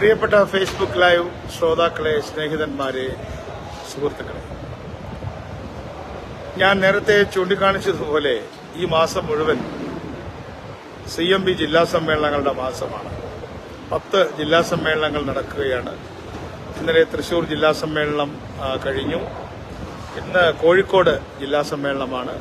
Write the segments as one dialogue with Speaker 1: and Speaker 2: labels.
Speaker 1: പ്രിയപ്പെട്ട Facebook live ശ്രോതാക്കളെ സ്നേഹിതന്മാരെ സുഹൃത്തുക്കളെ ഞാൻ നേരത്തെ ചൂണ്ടിക്കാണിച്ചതുപോലെ ഈ മാസം മുഴുവൻ സി എം ബി ജില്ലാ സമ്മേളനങ്ങളുടെ മാസമാണ്. പത്ത് ജില്ലാ സമ്മേളനങ്ങൾ നടക്കുകയാണ്. ഇന്നലെ തൃശൂർ ജില്ലാ സമ്മേളനം കഴിഞ്ഞു. ഇന്ന് കോഴിക്കോട് ജില്ലാ സമ്മേളനമാണ്.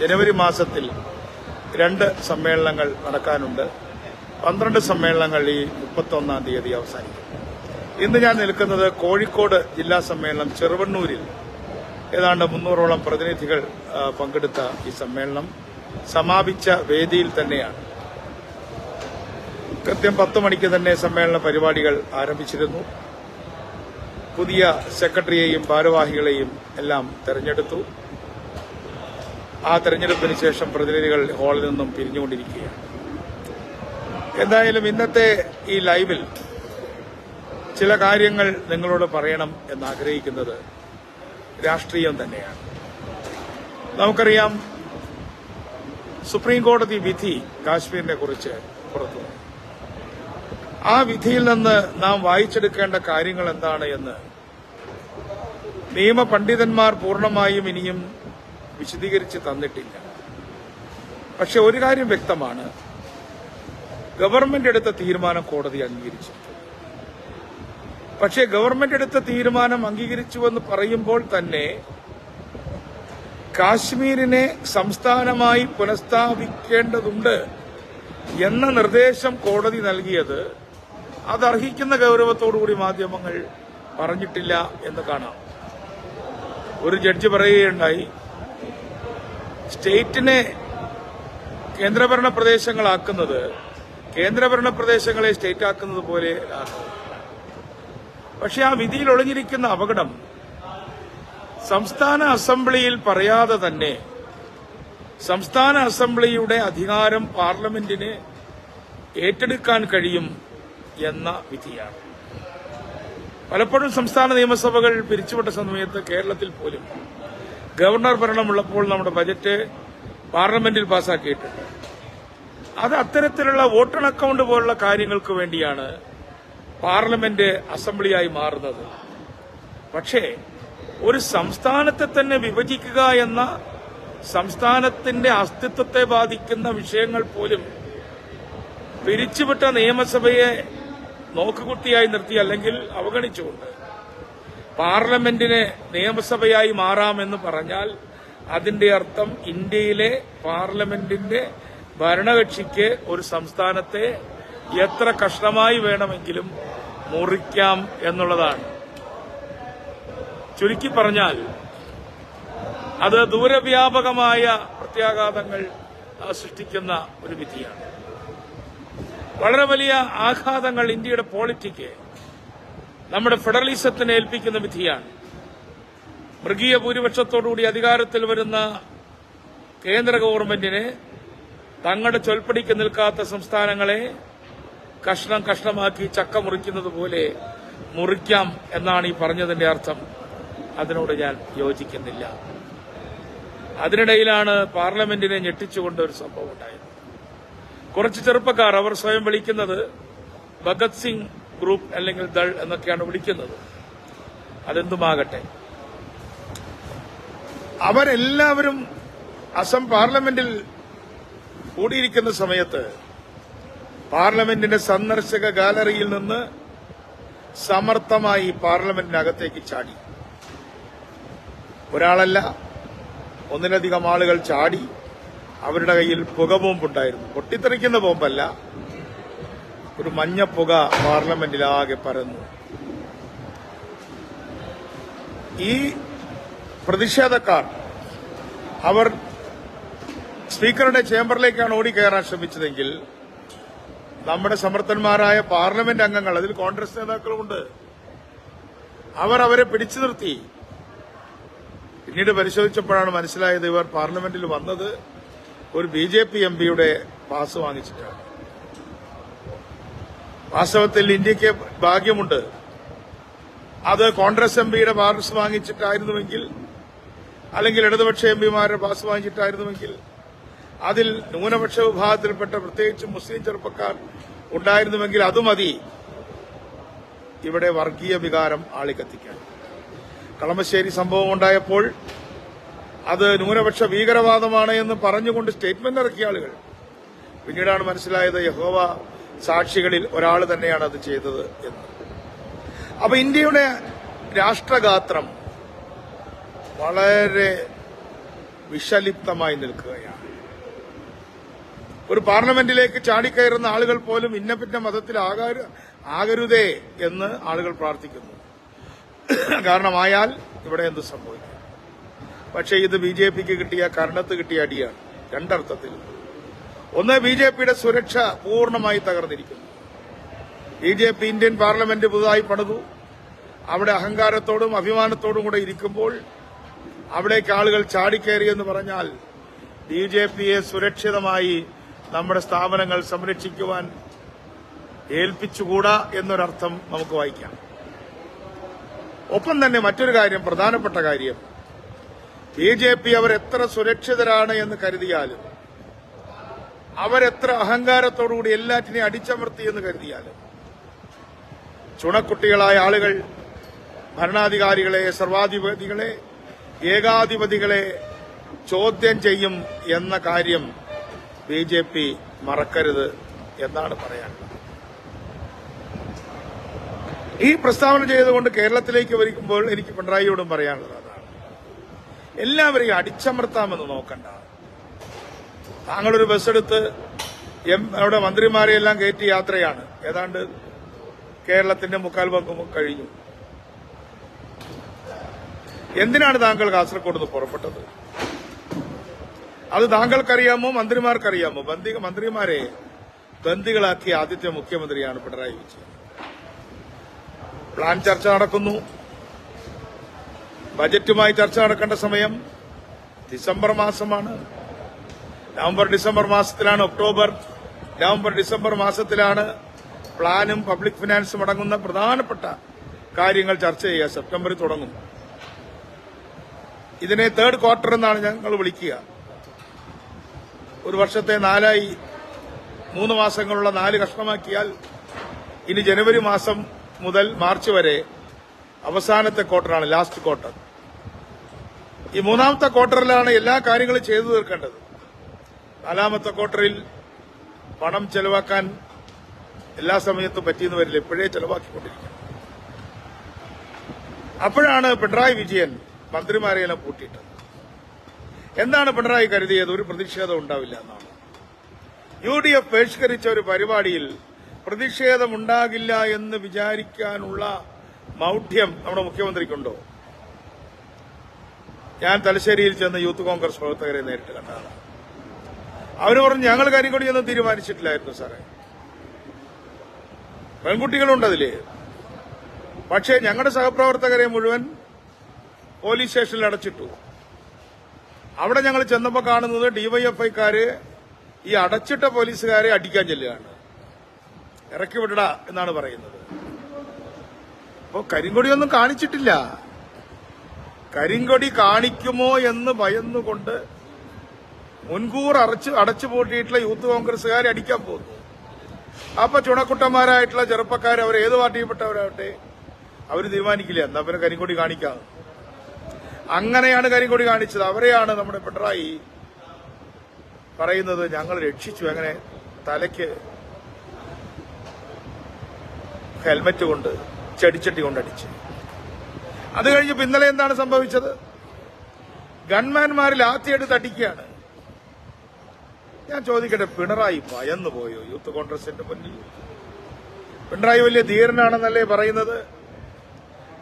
Speaker 1: ജനുവരി മാസത്തിൽ രണ്ട് സമ്മേളനങ്ങൾ നടക്കാനുണ്ട്. പന്ത്രണ്ട് സമ്മേളനങ്ങൾ ഈ മുപ്പത്തൊന്നാം തീയതി അവസാനിക്കും. ഇന്ന് ഞാൻ നിൽക്കുന്നത് കോഴിക്കോട് ജില്ലാ സമ്മേളനം ചെറുവണ്ണൂരിൽ. ഏതാണ്ട് മുന്നൂറോളം പ്രതിനിധികൾ പങ്കെടുത്ത ഈ സമ്മേളനം സമാപിച്ച വേദിയിൽ തന്നെയാണ്. കൃത്യം പത്ത് മണിക്ക് തന്നെ സമ്മേളന പരിപാടികൾ ആരംഭിച്ചിരുന്നു. പുതിയ സെക്രട്ടറിയെയും ഭാരവാഹികളെയും എല്ലാം തെരഞ്ഞെടുത്തു. ആ തെരഞ്ഞെടുപ്പിന് ശേഷം പ്രതിനിധികൾ ഹാളിൽ നിന്നും പിരിഞ്ഞുകൊണ്ടിരിക്കുകയാണ്. എന്തായാലും ഇന്നത്തെ ഈ ലൈവിൽ ചില കാര്യങ്ങൾ നിങ്ങളോട് പറയണം എന്നാഗ്രഹിക്കുന്നത് രാഷ്ട്രീയം തന്നെയാണ്. നമുക്കറിയാം സുപ്രീം കോടതി വിധി കാശ്മീരിനെ കുറിച്ച് പുറത്തു ആ വിധിയിൽ നിന്ന് നാം വായിച്ചെടുക്കേണ്ട കാര്യങ്ങൾ എന്താണ് എന്ന് നിയമപണ്ഡിതന്മാർ പൂർണമായും ഇനിയും വിശദീകരിച്ച് തന്നിട്ടില്ല. പക്ഷെ ഒരു കാര്യം വ്യക്തമാണ്. ഗവൺമെന്റ് എടുത്ത തീരുമാനം കോടതി അംഗീകരിച്ചു. പക്ഷേ ഗവൺമെന്റ് എടുത്ത തീരുമാനം അംഗീകരിച്ചുവെന്ന് പറയുമ്പോൾ തന്നെ കാശ്മീരിനെ സംസ്ഥാനമായി പുനഃസ്ഥാപിക്കേണ്ടതുണ്ട് എന്ന നിർദ്ദേശം കോടതി നൽകിയത് അതർഹിക്കുന്ന ഗൗരവത്തോടുകൂടി മാധ്യമങ്ങൾ പറഞ്ഞിട്ടില്ല എന്ന് കാണാം. ഒരു ജഡ്ജി പറയുകയുണ്ടായി സ്റ്റേറ്റിനെ കേന്ദ്രഭരണ പ്രദേശങ്ങളാക്കുന്നത് കേന്ദ്രഭരണ പ്രദേശങ്ങളെ സ്റ്റേറ്റ് ആക്കുന്നത് പോലെ പക്ഷെ ആ വിധിയിൽ ഒളിഞ്ഞിരിക്കുന്ന അപകടം സംസ്ഥാന അസംബ്ലിയിൽ പറയാതെ തന്നെ സംസ്ഥാന അസംബ്ലിയുടെ അധികാരം പാർലമെന്റിന് ഏറ്റെടുക്കാൻ കഴിയും എന്ന വിധിയാണ്. പലപ്പോഴും സംസ്ഥാന നിയമസഭകൾ പിരിച്ചുവിട്ട സമയത്ത് കേരളത്തിൽ പോലും ഗവർണർ ഭരണമുള്ളപ്പോൾ നമ്മുടെ ബജറ്റ് പാർലമെന്റിൽ പാസാക്കിയിട്ടുണ്ട് അത് അത്തരത്തിലുള്ള വോട്ടൺ അക്കൗണ്ട് പോലുള്ള കാര്യങ്ങൾക്ക് വേണ്ടിയാണ് പാർലമെന്റ് അസംബ്ലിയായി മാറുന്നത്. പക്ഷേ ഒരു സംസ്ഥാനത്തെ തന്നെ വിഭജിക്കുക എന്ന സംസ്ഥാനത്തിന്റെ അസ്തിത്വത്തെ ബാധിക്കുന്ന വിഷയങ്ങൾ പോലും പിരിച്ചുവിട്ട നിയമസഭയെ നോക്കുകുട്ടിയായി നിർത്തി അല്ലെങ്കിൽ അവഗണിച്ചുകൊണ്ട് പാർലമെന്റിനെ നിയമസഭയായി മാറാമെന്ന് പറഞ്ഞാൽ അതിന്റെ അർത്ഥം ഇന്ത്യയിലെ പാർലമെന്റിന്റെ ഭരണകക്ഷിക്ക് ഒരു സംസ്ഥാനത്തെ എത്ര കഷ്ണമായി വേണമെങ്കിലും മുറിക്കാം എന്നുള്ളതാണ്. ചുരുക്കി പറഞ്ഞാൽ അത് ദൂരവ്യാപകമായ പ്രത്യാഘാതങ്ങൾ സൃഷ്ടിക്കുന്ന ഒരു വിധിയാണ്. വളരെ വലിയ ആഘാതങ്ങൾ ഇന്ത്യയുടെ പോളിറ്റിക്ക് നമ്മുടെ ഫെഡറലിസത്തിന് ഏൽപ്പിക്കുന്ന വിധിയാണ്. മൃഗീയ ഭൂരിപക്ഷത്തോടുകൂടി അധികാരത്തിൽ വരുന്ന കേന്ദ്ര ഗവൺമെന്റിന് തങ്ങളുടെ ചൊൽപ്പടിക്ക് നിൽക്കാത്ത സംസ്ഥാനങ്ങളെ കഷ്ണം കഷ്ണമാക്കി ചക്ക മുറിക്കുന്നത് പോലെ മുറിക്കാം എന്നാണ് ഈ പറഞ്ഞതിന്റെ അർത്ഥം. അതിനോട് ഞാൻ യോജിക്കുന്നില്ല. അതിനിടയിലാണ് പാർലമെന്റിനെ ഞെട്ടിച്ചുകൊണ്ട് ഒരു സംഭവം ഉണ്ടായത്. കുറച്ച് ചെറുപ്പക്കാർ അവർ സ്വയം വിളിക്കുന്നത് ഭഗത് സിംഗ് ഗ്രൂപ്പ് അല്ലെങ്കിൽ ദൾ എന്നൊക്കെയാണ് വിളിക്കുന്നത്. അതെന്തുമാകട്ടെ? അവരെല്ലാവരും അസം പാർലമെന്റിൽ കൂടിയിരിക്കുന്ന സമയത്ത് പാർലമെന്റിന്റെ സന്ദർശക ഗാലറിയിൽ നിന്ന് സമർത്ഥമായി പാർലമെന്റിനകത്തേക്ക് ചാടി. ഒരാളല്ല ഒന്നിലധികം ആളുകൾ ചാടി അവരുടെ കയ്യിൽ പുകബോംബുണ്ടായിരുന്നു പൊട്ടിത്തെറിക്കുന്ന ബോംബല്ല ഒരു മഞ്ഞ പുക പാർലമെന്റിലാകെ പരന്നു. ഈ പ്രതിഷേധക്കാർ അവർ സ്പീക്കറുടെ ചേംബറിലേക്കാണ് ഓടി കയറാൻ ശ്രമിച്ചതെങ്കിൽ നമ്മുടെ സമർത്ഥന്മാരായ പാർലമെന്റ് അംഗങ്ങൾ അതിൽ കോൺഗ്രസ് നേതാക്കളുമുണ്ട്. അവർ അവരെ പിടിച്ചു നിർത്തി. പിന്നീട് പരിശോധിച്ചപ്പോഴാണ് മനസ്സിലായത് ഇവർ പാർലമെന്റിൽ വന്നത് ഒരു ബി ജെ പി എം പിയുടെ പാസ് വാങ്ങിച്ചിട്ടാണ്. വാസ്തവത്തിൽ ഇന്ത്യയ്ക്ക് ഭാഗ്യമുണ്ട്. അത് കോൺഗ്രസ് എം പിയുടെ പാസ് വാങ്ങിച്ചിട്ടായിരുന്നുവെങ്കിൽ അല്ലെങ്കിൽ ഇടതുപക്ഷ എം പിമാരുടെ പാസ് വാങ്ങിച്ചിട്ടായിരുന്നുവെങ്കിൽ അതിൽ ന്യൂനപക്ഷ വിഭാഗത്തിൽപ്പെട്ട പ്രത്യേകിച്ച് മുസ്ലിം ചെറുപ്പക്കാർ ഉണ്ടായിരുന്നുവെങ്കിൽ അത് മതി ഇവിടെ വർഗീയ വികാരം ആളിക്കത്തിക്കാൻ. കളമശ്ശേരി സംഭവം ഉണ്ടായപ്പോൾ അത് ന്യൂനപക്ഷ ഭീകരവാദമാണ് എന്ന് പറഞ്ഞുകൊണ്ട് സ്റ്റേറ്റ്മെന്റ് ഇറക്കിയ ആളുകൾ. പിന്നീടാണ് മനസ്സിലായത് യഹോവ സാക്ഷികളിൽ ഒരാൾ തന്നെയാണ് അത് ചെയ്തത് എന്ന്. അപ്പൊ ഇന്ത്യയുടെ രാഷ്ട്രഗാത്രം വളരെ വിഷലിപ്തമായി നിൽക്കുകയാണ്. ഒരു പാർലമെന്റിലേക്ക് ചാടിക്കയറുന്ന ആളുകൾ പോലും ഇന്നപിന്ന മതത്തിൽ ആകാര- ആകരുതേ എന്ന് ആളുകൾ പ്രാർത്ഥിക്കുന്നു. കാരണമായാൽ ഇവിടെ എന്ത് സംഭവിക്കും? പക്ഷേ ഇത് ബി ജെ പിക്ക് കിട്ടിയ കരണത്ത് കിട്ടിയ അടിയാണ്. രണ്ടർത്ഥത്തിൽ. ഒന്ന് ബി ജെ പിയുടെ സുരക്ഷ പൂർണമായി തകർന്നിരിക്കുന്നു. B J P Indian parliament പുതുതായി പണിതു. അവിടെ അഹങ്കാരത്തോടും അഭിമാനത്തോടും കൂടെ ഇരിക്കുമ്പോൾ അവിടേക്ക് ആളുകൾ ചാടിക്കയറിയെന്ന് പറഞ്ഞാൽ ബി ജെ പിയെ സുരക്ഷിതമായി നമ്മുടെ സ്ഥാപനങ്ങൾ സംരക്ഷിക്കുവാൻ ഏൽപ്പിച്ചുകൂടാ എന്നൊരർത്ഥം നമുക്ക് വായിക്കാം. ഒപ്പം തന്നെ മറ്റൊരു കാര്യം പ്രധാനപ്പെട്ട കാര്യം. ബി ജെ പി അവർ എത്ര സുരക്ഷിതരാണ് എന്ന് കരുതിയാലും അവരെത്ര അഹങ്കാരത്തോടുകൂടി എല്ലാറ്റിനെയും അടിച്ചമർത്തി എന്ന് കരുതിയാലും ചുണക്കുട്ടികളായ ആളുകൾ ഭരണാധികാരികളെ സർവാധിപതികളെ ഏകാധിപതികളെ ചോദ്യം ചെയ്യും എന്ന കാര്യം ബി ജെ പി മറക്കരുത് എന്നാണ് പറയാനുള്ളത് ഈ പ്രസ്താവന ചെയ്തുകൊണ്ട് കേരളത്തിലേക്ക് വരിക്കുമ്പോൾ എനിക്ക് പിണറായിയോടും പറയാനുള്ളത് അതാണ്. എല്ലാവരെയും അടിച്ചമർത്താമെന്ന് നോക്കണ്ട. താങ്കളൊരു ബസ്സെടുത്ത് എം അവിടെ മന്ത്രിമാരെയെല്ലാം കയറ്റി യാത്രയാണ്. ഏതാണ്ട് കേരളത്തിന്റെ മുക്കാൽ പങ്കും കഴിഞ്ഞു. എന്തിനാണ് താങ്കൾ കാസർഗോഡ് നിന്ന് പുറപ്പെട്ടത്? അത് താങ്കൾക്കറിയാമോ? മന്ത്രിമാർക്കറിയാമോ? ബന്ദി മന്ത്രിമാരെ ബന്ദികളാക്കിയ ആദ്യത്തെ മുഖ്യമന്ത്രിയാണ് പിണറായി വിജയൻ. പ്ലാൻ ചർച്ച നടക്കുന്നു. ബജറ്റുമായി ചർച്ച നടക്കേണ്ട സമയം ഡിസംബർ മാസമാണ്. നവംബർ ഡിസംബർ മാസത്തിലാണ് ഒക്ടോബർ. നവംബർ ഡിസംബർ മാസത്തിലാണ് പ്ലാനും പബ്ലിക് ഫിനാൻസും അടങ്ങുന്ന പ്രധാനപ്പെട്ട കാര്യങ്ങൾ ചർച്ച ചെയ്യുക. സെപ്റ്റംബറിൽ തുടങ്ങും. ഇതിനെ തേർഡ് ക്വാർട്ടർ എന്നാണ് ഞങ്ങൾ വിളിക്കുക. ഒരു വർഷത്തെ നാലായി മൂന്ന് മാസങ്ങളുള്ള നാല് കഷ്ണമാക്കിയാൽ ഇനി ജനുവരി മാസം മുതൽ മാർച്ച് വരെ അവസാനത്തെ ക്വാർട്ടറാണ് ലാസ്റ്റ് ക്വാർട്ടർ. ഈ മൂന്നാമത്തെ ക്വാർട്ടറിലാണ് എല്ലാ കാര്യങ്ങളും ചെയ്തു തീർക്കേണ്ടത്. നാലാമത്തെ ക്വാർട്ടറിൽ പണം ചെലവാക്കാൻ എല്ലാ സമയത്തും പറ്റിയെന്ന് വരില്ല ഇപ്പോഴേ ചെലവാക്കിക്കൊണ്ടിരിക്കും അപ്പോഴാണ് പിണറായി വിജയൻ മന്ത്രിമാരെയെല്ലാം കൂട്ടിയിട്ടത് എന്താണ് പിണറായി കരുതിയത്? ഒരു പ്രതിഷേധം ഉണ്ടാവില്ല എന്നാണ്. യു ഡി എഫ് ബഹിഷ്കരിച്ച ഒരു പരിപാടിയിൽ പ്രതിഷേധമുണ്ടാകില്ല എന്ന് വിചാരിക്കാനുള്ള മൗഢ്യം നമ്മുടെ മുഖ്യമന്ത്രിക്കുണ്ടോ? ഞാൻ തലശ്ശേരിയിൽ ചെന്ന് യൂത്ത് കോൺഗ്രസ് പ്രവർത്തകരെ നേരിട്ട് കണ്ടതാണ്. അവർ പറഞ്ഞു ഞങ്ങൾ കരിങ്കൊടി ഒന്നും തീരുമാനിച്ചിട്ടില്ലായിരുന്നു സാറേ. പെൺകുട്ടികളുണ്ട് അതിൽ. പക്ഷേ ഞങ്ങളുടെ സഹപ്രവർത്തകരെ മുഴുവൻ പോലീസ് സ്റ്റേഷനിൽ അടച്ചിട്ടു. അവിടെ ഞങ്ങൾ ചെന്നപ്പോൾ കാണുന്നത് ഡിവൈഎഫ്ഐക്കാര് ഈ അടച്ചിട്ട പോലീസുകാരെ അടിക്കാൻ ചെല്ലുകയാണ്. ഇറക്കി വിടട എന്നാണ് പറയുന്നത്. അപ്പോ കരിങ്കൊടിയൊന്നും കാണിച്ചിട്ടില്ല. കരിങ്കൊടി കാണിക്കുമോ എന്ന് ഭയന്നുകൊണ്ട് മുൻകൂർ അടച്ചു അടച്ചു പൂട്ടിയിട്ടുള്ള യൂത്ത് കോൺഗ്രസുകാരെ അടിക്കാൻ പോകുന്നു. അപ്പൊ ചുണക്കുട്ടന്മാരായിട്ടുള്ള ചെറുപ്പക്കാർ അവർ ഏത് പാർട്ടിയിൽപ്പെട്ടവരാവട്ടെ? അവർ തീരുമാനിക്കില്ല? എന്നാ പിന്നെ കരിങ്കൊടി കാണിക്കാം അങ്ങനെയാണ് കരിങ്കൊടി കാണിച്ചത്. അവരെയാണ് നമ്മുടെ പിണറായി പറയുന്നത് ഞങ്ങൾ രക്ഷിച്ചു. അങ്ങനെ തലയ്ക്ക് ഹെൽമറ്റ് കൊണ്ട് ചെടിച്ചട്ടി കൊണ്ടടിച്ച്. അത് കഴിഞ്ഞ് പിന്നലെ എന്താണ് സംഭവിച്ചത്? ഗൺമാൻമാരിൽ ആദ്യമായിട്ട് അടിക്കുകയാണ് ഞാൻ ചോദിക്കട്ടെ പിണറായി ഭയന്നു പോയോ യൂത്ത് കോൺഗ്രസിന്റെ മുന്നിൽ? പിണറായി വലിയ ധീരനാണെന്നല്ലേ പറയുന്നത്?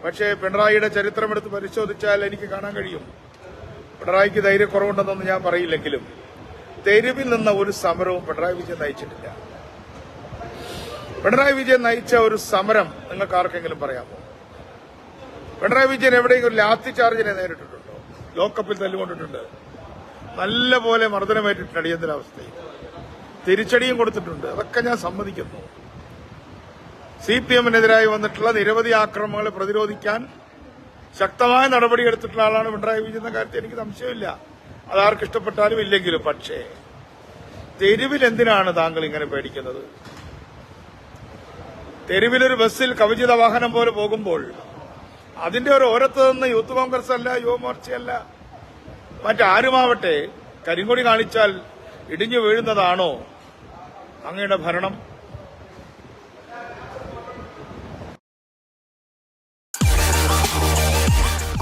Speaker 1: പക്ഷേ പിണറായിയുടെ ചരിത്രമെടുത്ത് പരിശോധിച്ചാൽ എനിക്ക് കാണാൻ കഴിയും. പിണറായിക്ക് ധൈര്യക്കുറവുണ്ടെന്നൊന്നും ഞാൻ പറയില്ലെങ്കിലും തെരുവിൽ നിന്ന ഒരു സമരവും പിണറായി വിജയൻ നയിച്ചിട്ടില്ല. പിണറായി വിജയൻ നയിച്ച ഒരു സമരം നിങ്ങൾക്ക് ആർക്കെങ്കിലും പറയാമോ? പിണറായി വിജയൻ എവിടെയെങ്കിലും ഒരു ലാത്തി ചാർജിനെ നേരിട്ടിട്ടുണ്ടോ? ലോക്കപ്പിൽ തല്ലുകൊണ്ടിട്ടുണ്ട്. നല്ല പോലെ മർദ്ദനമേറ്റിട്ടുണ്ട് അടിയന്തരാവസ്ഥയിൽ. തിരിച്ചടിയും കൊടുത്തിട്ടുണ്ട്. അതൊക്കെ ഞാൻ സമ്മതിക്കുന്നു. സി പി എമ്മിനെതിരായി വന്നിട്ടുള്ള നിരവധി ആക്രമണങ്ങളെ പ്രതിരോധിക്കാൻ ശക്തമായ നടപടിയെടുത്തിട്ടുള്ള ആളാണ് പിണറായി വിജയൻ എന്ന കാര്യത്തിൽ എനിക്ക് സംശയമില്ല. അതാർക്ക് ഇഷ്ടപ്പെട്ടാലും ഇല്ലെങ്കിലും പക്ഷേ തെരുവിൽ എന്തിനാണ് താങ്കൾ ഇങ്ങനെ പേടിക്കുന്നത്? തെരുവിലൊരു ബസ്സിൽ കവചിത വാഹനം പോലെ പോകുമ്പോൾ അതിന്റെ ഒരു ഓരത്ത് നിന്ന് യൂത്ത് കോൺഗ്രസ് അല്ല യുവമോർച്ചയല്ല മറ്റാരുമാവട്ടെ കരിങ്കൊടി കാണിച്ചാൽ ഇടിഞ്ഞു വീഴുന്നതാണോ അങ്ങയുടെ ഭരണം?